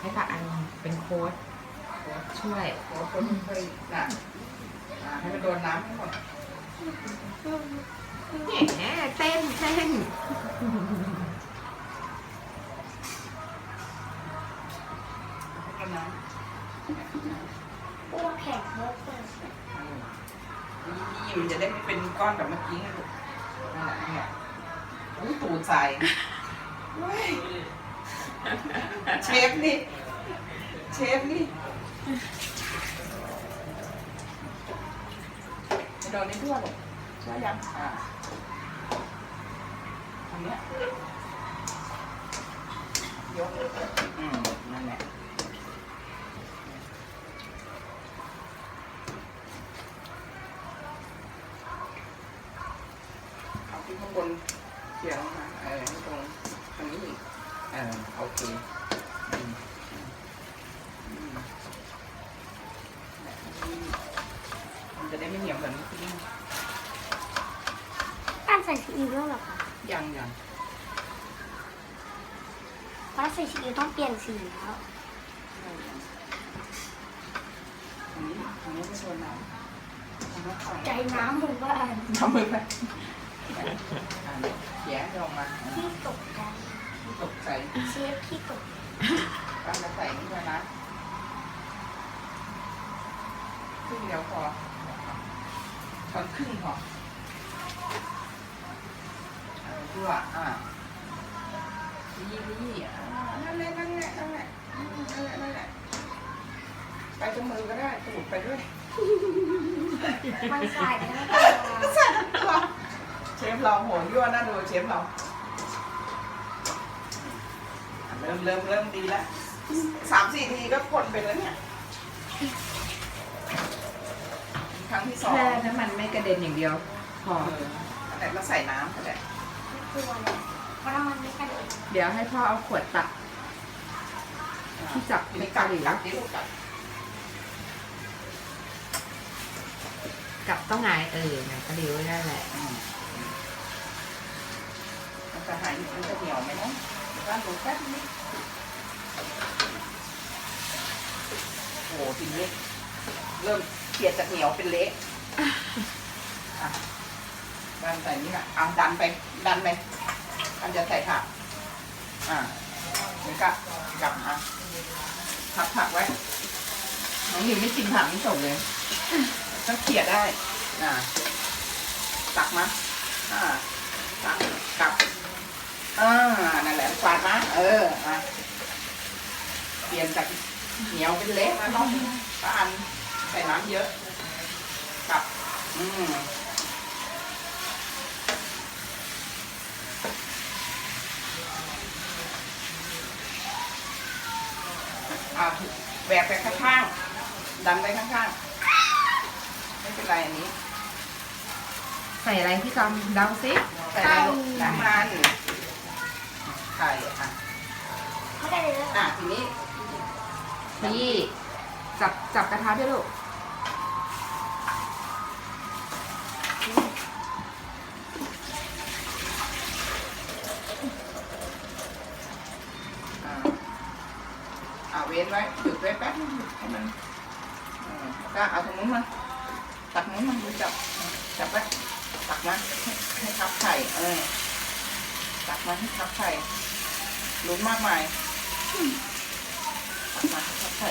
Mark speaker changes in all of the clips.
Speaker 1: ให้ป้าอันเป็นโค้ดช่วย
Speaker 2: โอ้คนเคยน่ะอ่าให้มันโดนน้ำให้หมด
Speaker 1: แหมเต้นเต้น
Speaker 2: ให้โดนน้ำ
Speaker 3: อ้วกแข็งเบิร์ดเลย
Speaker 2: นี่มันจะได้ไม่เป็นก้อนแบบเมื่อกี้ไงลูกนั่นแหละเนี่ยอุ้ยตูดใส่ เชฟนี่ เชฟนี่จะโดนได้ทั่วเลยใช่วยยังอ่าอันเนี้ยยกอืมนั่นแหละเอาที่ข้างบนเขียงมาเออให้ตรง ทางนี้อีกเออโอเคอืมอืมมันจะได้ไม่เหนียวเหมือนเมื่อกี้
Speaker 3: ป้าใส่ซีอิ๊วด้วยเหรอคะ
Speaker 2: ยังยัง
Speaker 3: ป้าใส่ซีอิ๊วต้องเปลี่ยนสีแล้ว
Speaker 2: อันนี้อันนี้ไม่โดนน้ำอันนี้ฝั่ง
Speaker 3: ใจน้ำผมว่า
Speaker 2: ทำมือไปอ่าเขียงลงมา
Speaker 3: ที่ตกใจ
Speaker 2: ตกใส่
Speaker 3: เชฟที่ตก
Speaker 2: ป้าจะใส่นี่ด้วยนะครึ่งเดียวพอช้อนครึ่งพออ่าทั่วอ่านี่นี่นั่นแหละนั่นแหละนั่นแหละนั่นแหละนั่นแหละไปจมือก็ได้ตูดไปด้วย
Speaker 3: มันใส่แล้ว
Speaker 2: ตัวเชฟเราโหยั่วน่าดูเชฟเราอะ เริ่มเริ่มเริ่มดีแล้วสามสี่ทีก็คนไปแล้วเนี่ยครั้งที่สอง
Speaker 1: แค่น้ำมันไม่กระเด็นอย่างเดียว พอ
Speaker 2: เออแต่เราใส่น้ำก็ได้
Speaker 3: ไม่กลัวเลยเพราะมันไม่กระเด็น
Speaker 1: เดี๋ยวให้พ่อเอาขวดตักที่จับ
Speaker 2: ทีนี้กัดกัดดิลูกกัด
Speaker 1: กับต้องไงเออไงกระดิ่วได้แหละ
Speaker 2: อืมมันจะหายมันจะเหนียวไหมเนาะ เดี๋ยวบ้านดูแป๊บนึงโอ้โหทีนี้เริ่มเกลียดจากเหนียวเป็นเละอะดันใส่นี่นะเอาดันไป ดันไปดันจะใส่ผัก อ่านี่ก็กลับมาพักผักไว้ น้องหนิวไม่กินผักนี่จบเลยต้องเกลียดได้ อ่า ตักมาอ่าตักกลับ อ่านั่นแหละกวาดมาเออมาเปลี่ยนจากเหนียวเป็นเละนะน้องป้าอันใส่น้ำเยอะกับอืมอ่าแหวกไปข้างๆดันไปข้างๆ ไม่เป็นไรอันนี้
Speaker 1: ใส่อะไรพี่จอมเดาซิ
Speaker 2: ใส่อะไรลูกน้ำมัน ไข่อะ
Speaker 3: เขาได้เลยแล้ว
Speaker 2: อะทีนี้
Speaker 1: พี่จับจับกระทะด้วยลูก
Speaker 2: อ่าอ่าเว้นไว้หยุดไว้แป๊บนึงให้มันเออก็เอาตรงนู้นมาตักนู้นมาดูจับจับไว้ตักมาให้ให้ทับไข่เออตักมาให้ทับไข่ ลุ้นมากมายมตักมาให้ทับไข่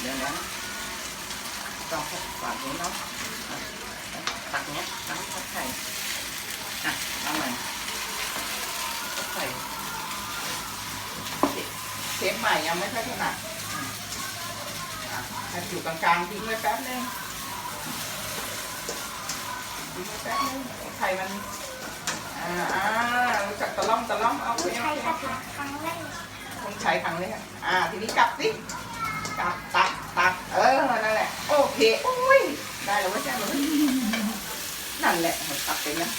Speaker 2: เดี๋ยวนะต้องฝาดนี้เนาะอะตักเนี้ยตักทับไข่อะเอาใหม่ทับไข่เชฟใหม่ยังไม่ค่อยถนัดอะให้อยู่กลางๆทิ้งไว้แป๊บนึงทิ้งไว้แป๊บนึงไข่มัน อ่าอ่ารู้จักตะล่อมตะล่อมเอาไป
Speaker 3: ใช้
Speaker 2: เอา
Speaker 3: กระทะครั้งแรก
Speaker 2: คนใช้ครั้งแรกอ่า ทีนี้กลับสิกลับตักตักเออ นั่นแหละ โอเคโอ้ย ได้แล้วว่าใช่เหรอนั่นแหละตักเป็นนะ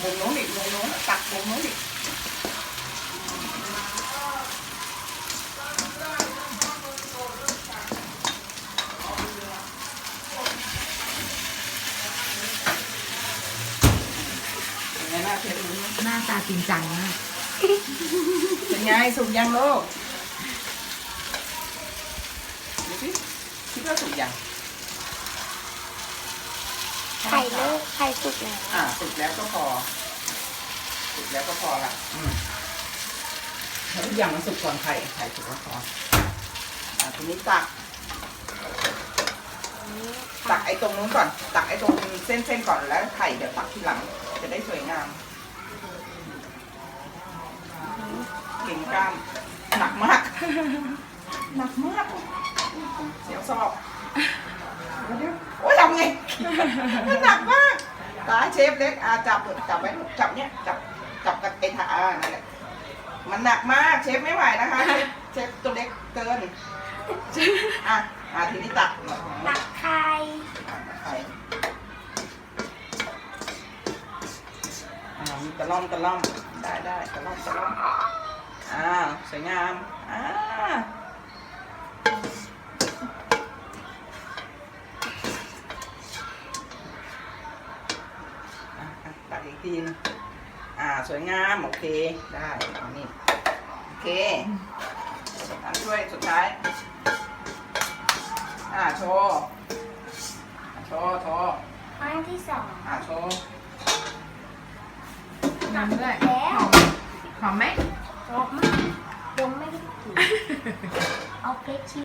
Speaker 2: มุมโน้นอีกมุมโน้นตักมุมโน้นอีก อย่างนั้นนะ เชฟรู้นะ
Speaker 1: หน้าตาจริงจังมาก
Speaker 2: เป็นไงสุกยังลูกดูสิคิดว่าสุกยัง
Speaker 3: ไข่ลูกไข่สุกแล้ว
Speaker 2: อ่าสุกแล้วก็พอ สุกแล้วก็พอละอืมแล้วทุกอย่างมันสุกก่อนไข่ไข่สุกแล้วพออ่าทีนี้ตัก ตักไอ้ตรงนู้นก่อน ตักไอ้ตรงเส้นเส้นๆก่อนแล้วไข่เดี๋ยวตักทีหลัง จะได้สวยงาม เก่งกล้ามหนักมาก หนักมาก เสียวสอบเดี๋ยวโอ้ยทำไงหนักมากตายเชฟเล็กอาจับจับไว้ลูกจับเนี้ยจับจับกับไอ้ถาอ่านั่นแหละมันหนักมากเชฟไม่ไหวนะคะเชฟเชฟตัวเล็กเกินอะอะทีนี้ตัก
Speaker 3: ตักไข่
Speaker 2: ไข่อ่ามีกระล่อมกระล่อมได้ได้กระล่อมกระล่อม อ่าสวยงามอ่าอะอะตักอีกทีนึงอ่า สวยงาม โอเค ได้เอานี่โอเคอันด้วยสุดท้าย อ่า โชว์อะโชว์โชว์
Speaker 3: อันที่สอง
Speaker 2: อ่า โชว์
Speaker 1: น้ำด้วย
Speaker 3: แล้ว
Speaker 1: หอมไหม
Speaker 3: ออกมายังไม่ได้กินเอาเพชรชิ